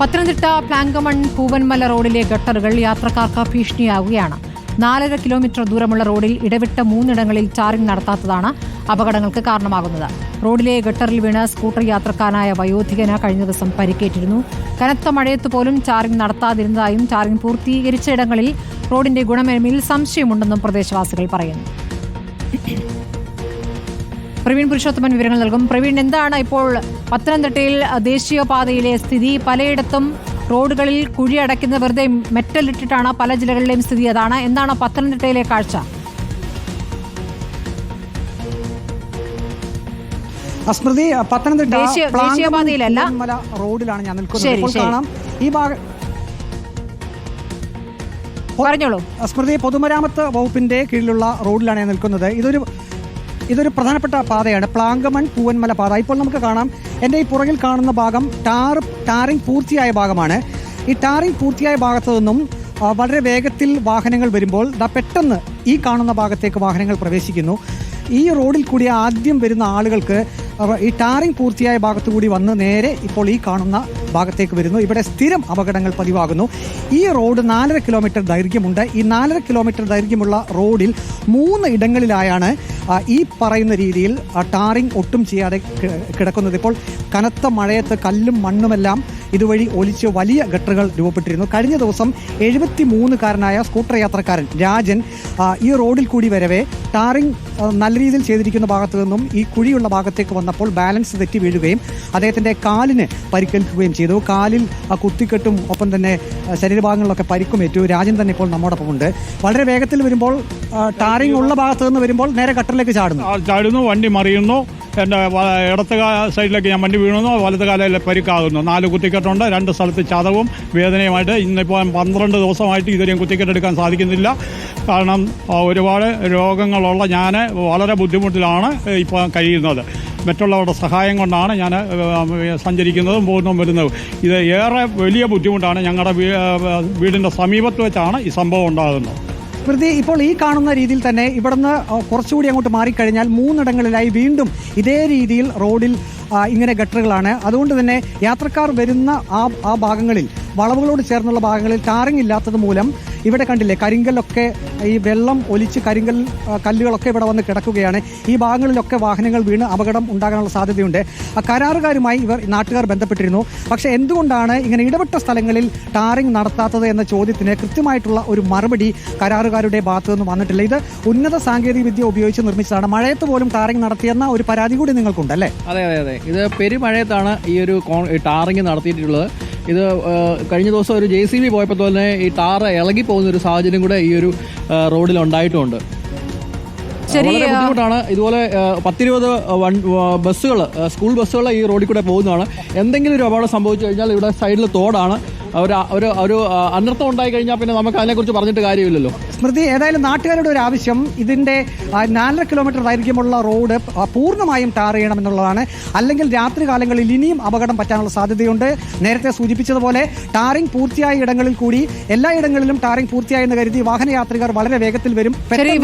പത്തനംതിട്ട പ്ലാങ്കമൺ പൂവൻമല റോഡിലെ ഗട്ടറുകൾ യാത്രക്കാർക്ക് ഭീഷണിയാവുകയാണ്. നാലര കിലോമീറ്റർ ദൂരമുള്ള റോഡിൽ ഇടവിട്ട മൂന്നിടങ്ങളിൽ ടാറിംഗ് നടത്താത്തതാണ് അപകടങ്ങൾക്ക് കാരണമാകുന്നത്. റോഡിലെ ഗട്ടറിൽ വീണ് സ്കൂട്ടർ യാത്രക്കാരനായ വയോധികന് കഴിഞ്ഞ ദിവസം പരിക്കേറ്റിരുന്നു. കനത്ത മഴയത്ത് പോലും ടാറിംഗ് നടത്താതിരുന്നതായും ടാറിംഗ് പൂർത്തീകരിച്ച ഇടങ്ങളിൽ റോഡിന്റെ ഗുണമേന്മയിൽ സംശയമുണ്ടെന്നും പ്രദേശവാസികൾ പറയുന്നു. പ്രവീൺ പുരുഷോത്തമൻ വിവരങ്ങൾ നൽകും. പ്രവീൺ എന്താണ് ഇപ്പോൾ പത്തനംതിട്ടയിൽ ദേശീയപാതയിലെ സ്ഥിതി പലയിടത്തും റോഡുകളിൽ കുഴി അടയ്ക്കുന്ന വെറുതെ മെറ്റലിട്ടിട്ടാണ് പല ജില്ലകളിലെയും സ്ഥിതി. അതാണ് എന്താണ് പത്തനംതിട്ടയിലെ കാഴ്ച? സ്മൃതി പത്തനംതിട്ട ദേശീയപാതയിലല്ല. റോഡിലാണ് ഞാൻ നിൽക്കുന്നത്. കാണാം. ഈ ഭാഗം പറഞ്ഞോളൂ. സ്മൃതി പൊതുമരാമത്ത് വകുപ്പിന്റെ കീഴിലുള്ള റോഡിലാണ് ഞാൻ നിൽക്കുന്നത്. ഇതൊരു ഇതൊരു പ്രധാനപ്പെട്ട പാതയാണ്. പ്ലാങ്കമൺ പൂവൻമല പാത. ഇപ്പോൾ നമുക്ക് കാണാം എന്റെ ഈ പുറകിൽ കാണുന്ന ഭാഗം ടാർ ടാറിംഗ് പൂർത്തിയായ ഭാഗമാണ്. ഈ ടാറിംഗ് പൂർത്തിയായ ഭാഗത്തു നിന്നും വളരെ വേഗത്തിൽ വാഹനങ്ങൾ വരുമ്പോൾ ദാ പെട്ടെന്ന് ഈ കാണുന്ന ഭാഗത്തേക്ക് വാഹനങ്ങൾ പ്രവേശിക്കുന്നു. ഈ റോഡിൽ കൂടി ആദ്യം വരുന്ന ആളുകൾക്ക് ഈ ടാറിംഗ് പൂർത്തിയായ ഭാഗത്തു കൂടി വന്ന് നേരെ ഇപ്പോൾ ഈ കാണുന്ന ഭാഗത്തേക്ക് വരുന്നു. ഇവിടെ സ്ഥിരം അപകടങ്ങൾ പതിവാകുന്നു. ഈ റോഡ് നാലര കിലോമീറ്റർ ദൈർഘ്യമുണ്ട്. ഈ നാലര കിലോമീറ്റർ ദൈർഘ്യമുള്ള റോഡിൽ മൂന്ന് ഇടങ്ങളിലായാണ് ഈ പറയുന്ന രീതിയിൽ ടാറിംഗ് ഒട്ടും ചെയ്യാതെ കിടക്കുന്നത്. ഇപ്പോൾ കനത്ത മഴയത്ത് കല്ലും മണ്ണുമെല്ലാം ഇതുവഴി ഒലിച്ച് വലിയ ഗട്ടറുകൾ രൂപപ്പെട്ടിരുന്നു. കഴിഞ്ഞ ദിവസം എഴുപത്തി മൂന്നുകാരനായ സ്കൂട്ടർ യാത്രക്കാരൻ രാജൻ ഈ റോഡിൽ കൂടി വരവേ ടാറിംഗ് നല്ല രീതിയിൽ ചെയ്തിരിക്കുന്ന ഭാഗത്തു നിന്നും ഈ കുഴിയുള്ള ഭാഗത്തേക്ക് വന്നപ്പോൾ ബാലൻസ് തെറ്റി വീഴുകയും അദ്ദേഹത്തിന്റെ കാലിന് പരിക്കേൽക്കുകയും ചെയ്തു. കാലിൽ കുത്തിക്കെട്ടും ഒപ്പം തന്നെ ശരീരഭാഗങ്ങളിലൊക്കെ പരിക്കുമേറ്റു രാജൻ തന്നെ ഇപ്പോൾ നമ്മോടൊപ്പം ഉണ്ട്. വളരെ വേഗത്തിൽ വരുമ്പോൾ ടാറിംഗ് ഉള്ള ഭാഗത്ത് നിന്ന് വരുമ്പോൾ നേരെ ഗട്ടറിലേക്ക് ചാടുന്നു. ചാടുന്നു വണ്ടി മറിയുന്നു. എന്റെ ഇടത്ത് സൈഡിലേക്ക് ഞാൻ വണ്ടി വീണുന്നു. വലത്ത് കാലയിൽ പരിക്കാകുന്നു. നാല് കുത്തിക്കെട്ടുണ്ട്. രണ്ട് സ്ഥലത്ത് ചതവും വേദനയുമായിട്ട് ഇന്നിപ്പോൾ പന്ത്രണ്ട് ദിവസമായിട്ട് ഇതുവരെയും കുത്തിക്കെട്ടെടുക്കാൻ സാധിക്കുന്നില്ല. കാരണം ഒരുപാട് രോഗങ്ങളുള്ള ഞാൻ വളരെ ബുദ്ധിമുട്ടിലാണ് ഇപ്പോൾ കഴിയുന്നത്. മറ്റുള്ളവരുടെ സഹായം കൊണ്ടാണ് ഞാൻ സഞ്ചരിക്കുന്നതും പോകുന്നതും വരുന്നതും. ഇത് ഏറെ വലിയ ബുദ്ധിമുട്ടാണ് ഞങ്ങളുടെ വീടിന്റെ സമീപത്ത് വെച്ചാണ് ഈ സംഭവം ഉണ്ടാകുന്നത്. സ്മൃതി ഇപ്പോൾ ഈ കാണുന്ന രീതിയിൽ തന്നെ ഇവിടുന്ന് കുറച്ചുകൂടി അങ്ങോട്ട് മാറിക്കഴിഞ്ഞാൽ മൂന്നിടങ്ങളിലായി വീണ്ടും ഇതേ രീതിയിൽ റോഡിൽ ഇങ്ങനെ ഗട്ടറുകളാണ്. അതുകൊണ്ട് തന്നെ യാത്രക്കാർ വരുന്ന ആ ആ ഭാഗങ്ങളിൽ വളവുകളോട് ചേർന്നുള്ള ഭാഗങ്ങളിൽ ടാറിംഗ് ഇല്ലാത്തത് മൂലം ഇവിടെ കണ്ടില്ലേ കരിങ്കല്ലൊക്കെ ഈ വെള്ളം ഒലിച്ച് കരിങ്കൽ കല്ലുകളൊക്കെ ഇവിടെ വന്ന് കിടക്കുകയാണ്. ഈ ഭാഗങ്ങളിലൊക്കെ വാഹനങ്ങൾ വീണ് അപകടം ഉണ്ടാകാനുള്ള സാധ്യതയുണ്ട്. കരാറുകാരുമായി ഇവർ നാട്ടുകാർ ബന്ധപ്പെട്ടിരുന്നു. പക്ഷേ എന്തുകൊണ്ടാണ് ഇങ്ങനെ ഇടപെട്ട സ്ഥലങ്ങളിൽ ടാറിംഗ് നടത്താത്തത് എന്ന ചോദ്യത്തിന് കൃത്യമായിട്ടുള്ള ഒരു മറുപടി കരാറുകാരുടെ ഭാഗത്തു നിന്ന് വന്നിട്ടില്ല. ഇത് ഉന്നത സാങ്കേതിക വിദ്യ ഉപയോഗിച്ച് നിർമ്മിച്ചതാണ്. മഴയത്ത് പോലും ടാറിംഗ് നടത്തിയെന്ന ഒരു പരാതി കൂടി നിങ്ങൾക്കുണ്ടല്ലേ അതെ അതെ അതെ. ഇത് പെരുമഴയത്താണ് ഈ ഒരു ടാറിംഗ് നടത്തിയിട്ടുള്ളത്. ഇത് കഴിഞ്ഞ ദിവസം ഒരു ജെ സി ബി പോയപ്പോൾ തന്നെ ഈ ടാറ് ഇളകി പോകുന്ന ഒരു സാഹചര്യം കൂടെ ഈ ഒരു റോഡിൽ ഉണ്ടായിട്ടുമുണ്ട് ശരി, വളരെ ബുദ്ധിമുട്ടാണ്. ഇതുപോലെ പത്തിരുപത് ബസ്സുകൾ സ്കൂൾ ബസ്സുകൾ ഈ റോഡിൽ കൂടെ പോകുന്നതാണ്. എന്തെങ്കിലും ഒരു അപകടം സംഭവിച്ചു കഴിഞ്ഞാൽ ഇവിടെ സൈഡിൽ തോടാണ്. ഒരു ഒരു ഒരു അനർത്ഥം ഉണ്ടായി കഴിഞ്ഞാൽ പിന്നെ നമുക്ക് അതിനെക്കുറിച്ച് പറഞ്ഞിട്ട് കാര്യമില്ലല്ലോ. സ്മൃതി ഏതായാലും നാട്ടുകാരുടെ ഒരു ആവശ്യം. ഇതിന്റെ നാലര കിലോമീറ്റർ ദൈർഘ്യമുള്ള റോഡ് പൂർണമായും ടാർ ചെയ്യണം എന്നുള്ളതാണ്. അല്ലെങ്കിൽ രാത്രി കാലങ്ങളിൽ ഇനിയും അപകടം പറ്റാനുള്ള സാധ്യതയുണ്ട്. നേരത്തെ സൂചിപ്പിച്ചതുപോലെ ടാറിംഗ് പൂർത്തിയായ ഇടങ്ങളിൽ കൂടി എല്ലാ ഇടങ്ങളിലും ടാറിംഗ് പൂർത്തിയായെന്ന് കരുതി വാഹനയാത്രികർ വളരെ വേഗത്തിൽ വരും.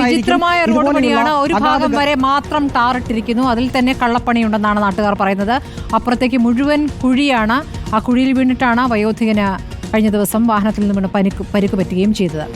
വിചിത്രമായ റോഡ് പണിയാണ് ഒരു ഭാഗം വരെ മാത്രം ടാറിട്ടിരിക്കുന്നു. അതിൽ തന്നെ കള്ളപ്പണിയുണ്ടെന്നാണ് നാട്ടുകാർ പറയുന്നത്. അപ്പുറത്തേക്ക് മുഴുവൻ കുഴിയാണ്. ആ കുഴിയിൽ വീണിട്ടാണ് വയോധികന് കഴിഞ്ഞ ദിവസം വാഹനത്തിൽ നിന്ന് വീണ് പരിക്ക് പറ്റുകയും ചെയ്തത്.